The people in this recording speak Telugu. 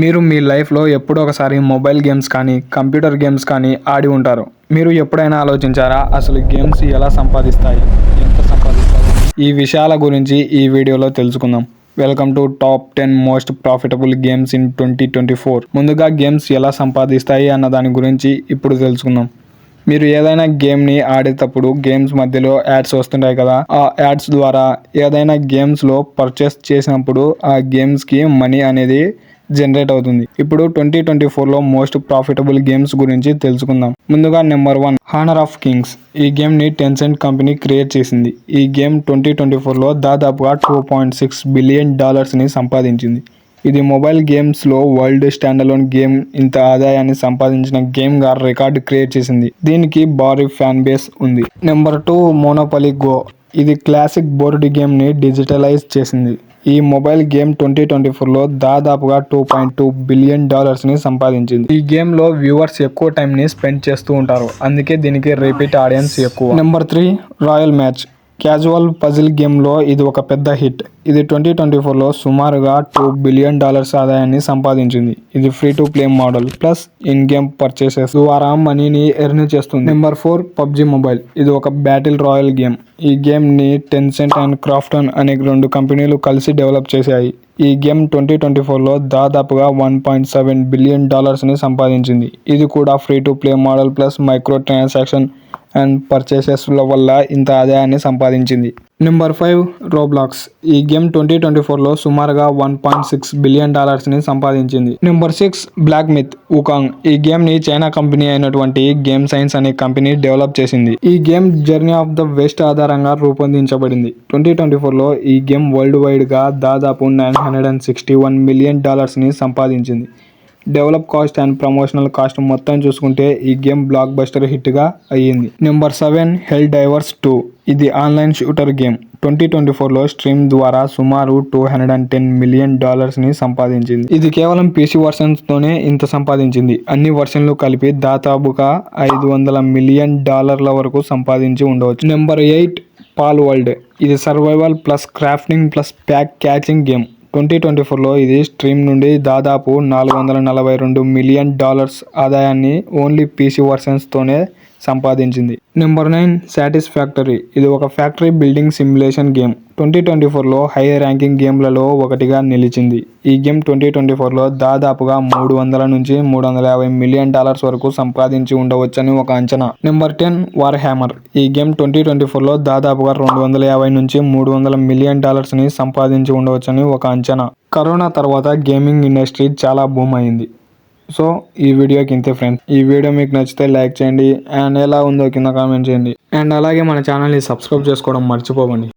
మీరు మీ లైఫ్లో ఎప్పుడో ఒకసారి మొబైల్ గేమ్స్ కానీ కంప్యూటర్ గేమ్స్ కానీ ఆడి ఉంటారు. మీరు ఎప్పుడైనా ఆలోచించారా అసలు గేమ్స్ ఎలా సంపాదిస్తాయి? ఎంత సంపాదిస్తాయి ఈ విషయాల గురించి ఈ వీడియోలో తెలుసుకుందాం. Welcome to top ten most profitable games in twenty twenty four. ముందుగా గేమ్స్ ఎలా సంపాదిస్తాయి అన్న దాని గురించి ఇప్పుడు తెలుసుకుందాం. మీరు ఏదైనా గేమ్ని ఆడేటప్పుడు గేమ్స్ మధ్యలో యాడ్స్ వస్తుంటాయి కదా ఆ యాడ్స్ ద్వారా ఏదైనా గేమ్స్లో పర్చేస్ చేసినప్పుడు ఆ గేమ్స్కి మనీ అనేది జనరేట్ అవుతుంది. ఇప్పుడు ట్వంటీ ట్వంటీ ఫోర్లో మోస్ట్ ప్రాఫిటబుల్ గేమ్స్ గురించి తెలుసుకుందాం. ముందుగా number one Honor of Kings ఈ గేమ్ని టెన్సెంట్ కంపెనీ క్రియేట్ చేసింది. ఈ గేమ్ ట్వంటీ ట్వంటీ ఫోర్లో దాదాపుగా టూ పాయింట్ సిక్స్ బిలియన్ డాలర్స్ని సంపాదించింది. ఇది మొబైల్ గేమ్స్లో వరల్డ్ స్టాండలోన్ గేమ్ ఇంత ఆదాయాన్ని సంపాదించిన గేమ్గా రికార్డ్ క్రియేట్ చేసింది. దీనికి భారీ ఫ్యాన్ బేస్ ఉంది. నెంబర్ టూ మోనోపలి గో ఇది క్లాసిక్ బోర్డు గేమ్ని డిజిటలైజ్ చేసింది. ఈ మొబైల్ గేమ్ ట్వంటీ ట్వంటీ ఫోర్లో దాదాపుగా టూ పాయింట్ టూ బిలియన్ డాలర్స్ని సంపాదించింది. ఈ గేమ్లో వ్యూవర్స్ ఎక్కువ టైంని స్పెండ్ చేస్తూ ఉంటారు. అందుకే దీనికి రిపీట్ ఆడియన్స్ ఎక్కువ. Number three Royal Match. Casual puzzle గేమ్లో ఇది ఒక పెద్ద హిట్. ఇది ట్వంటీ ట్వంటీ ఫోర్లో సుమారుగా టూ బిలియన్ డాలర్స్ ఆదాయాన్ని సంపాదించింది. ఇది free to play model plus in game purchases ద్వారా మనీని ఎర్న్ చేస్తుంది. Number four PUBG mobile. ఇది ఒక బ్యాటిల్ రాయల్ గేమ్. ఈ గేమ్ని టెన్సెంట్ అండ్ క్రాఫ్టన్ అనే రెండు కంపెనీలు కలిసి డెవలప్ చేశాయి. ఈ గేమ్ ట్వంటీ ట్వంటీ ఫోర్లో దాదాపుగా వన్ పాయింట్ సెవెన్ బిలియన్ డాలర్స్ని సంపాదించింది. ఇది కూడా free to play model plus micro transaction and పర్చేసెస్ల వల్ల ఇంత ఆదాయాన్ని సంపాదించింది. నెంబర్ ఫైవ్ రోబ్లాక్స్ ఈ గేమ్ ట్వంటీ ట్వంటీ ఫోర్లో సుమారుగా వన్ పాయింట్ సిక్స్ బిలియన్ డాలర్స్ని సంపాదించింది. Number six Black Myth Wukong ఈ గేమ్ని చైనా కంపెనీ అయినటువంటి గేమ్ సైన్స్ అనే కంపెనీ డెవలప్ చేసింది. ఈ game Journey of the West ఆధారంగా రూపొందించబడింది. ట్వంటీ ట్వంటీ ఫోర్లో ఈ గేమ్ వరల్డ్ వైడ్గా దాదాపు nine hundred and sixty one million డాలర్స్ని సంపాదించింది. Develop cost and promotional cost మొత్తం చూసుకుంటే ఈ గేమ్ బ్లాక్ బస్టర్ హిట్గా అయ్యింది. Number seven Helldivers two ఇది online shooter game. Twenty twenty ఫోర్లో స్ట్రీమ్ ద్వారా సుమారు two hundred and ten million డాలర్స్ని సంపాదించింది. ఇది కేవలం పీసీ వర్షన్స్తోనే ఇంత సంపాదించింది. అన్ని వర్షన్లు కలిపి దాదాపుగా ఐదు వందల మిలియన్ డాలర్ల వరకు సంపాదించి ఉండవచ్చు. నెంబర్ ఎయిట్ పాల్ వరల్డ్ ఇది survival plus crafting plus pack catching game twenty twenty ఫోర్లో ఇది స్ట్రీమ్ నుండి దాదాపు నాలుగు వందల నలభై రెండు మిలియన్ డాలర్స్ ఆదాయాన్ని ఓన్లీ పీసీ వర్షన్స్తోనే సంపాదించింది. నెంబర్ నైన్ సాటిస్ఫాక్టరీ ఇది ఒక factory building simulation game twenty twenty ఫోర్లో హై ర్యాంకింగ్ గేమ్లలో ఒకటిగా నిలిచింది. ఈ గేమ్ ట్వంటీ ట్వంటీ ఫోర్లో దాదాపుగా మూడు వందల నుంచి మూడు వందల యాభై మిలియన్ డాలర్స్ వరకు సంపాదించి ఉండవచ్చని ఒక అంచనా. నెంబర్ టెన్ వార్ హ్యామర్ ఈ గేమ్ ట్వంటీ ట్వంటీ ఫోర్లో దాదాపుగా రెండు వందల యాభై నుంచి మూడు వందల మిలియన్ డాలర్స్ని సంపాదించి ఉండవచ్చని ఒక అంచనా. కరోనా తర్వాత గేమింగ్ ఇండస్ట్రీ చాలా బూమ్ అయింది. సో ఈ వీడియోకి ఇంతే ఫ్రెండ్స్ ఈ వీడియో మీకు నచ్చితే లైక్ చేయండి. అండ్ ఎలా ఉందో కింద కామెంట్ చేయండి. అండ్ అలాగే మన ఛానల్ని సబ్స్క్రైబ్ చేసుకోవడం మర్చిపోకండి.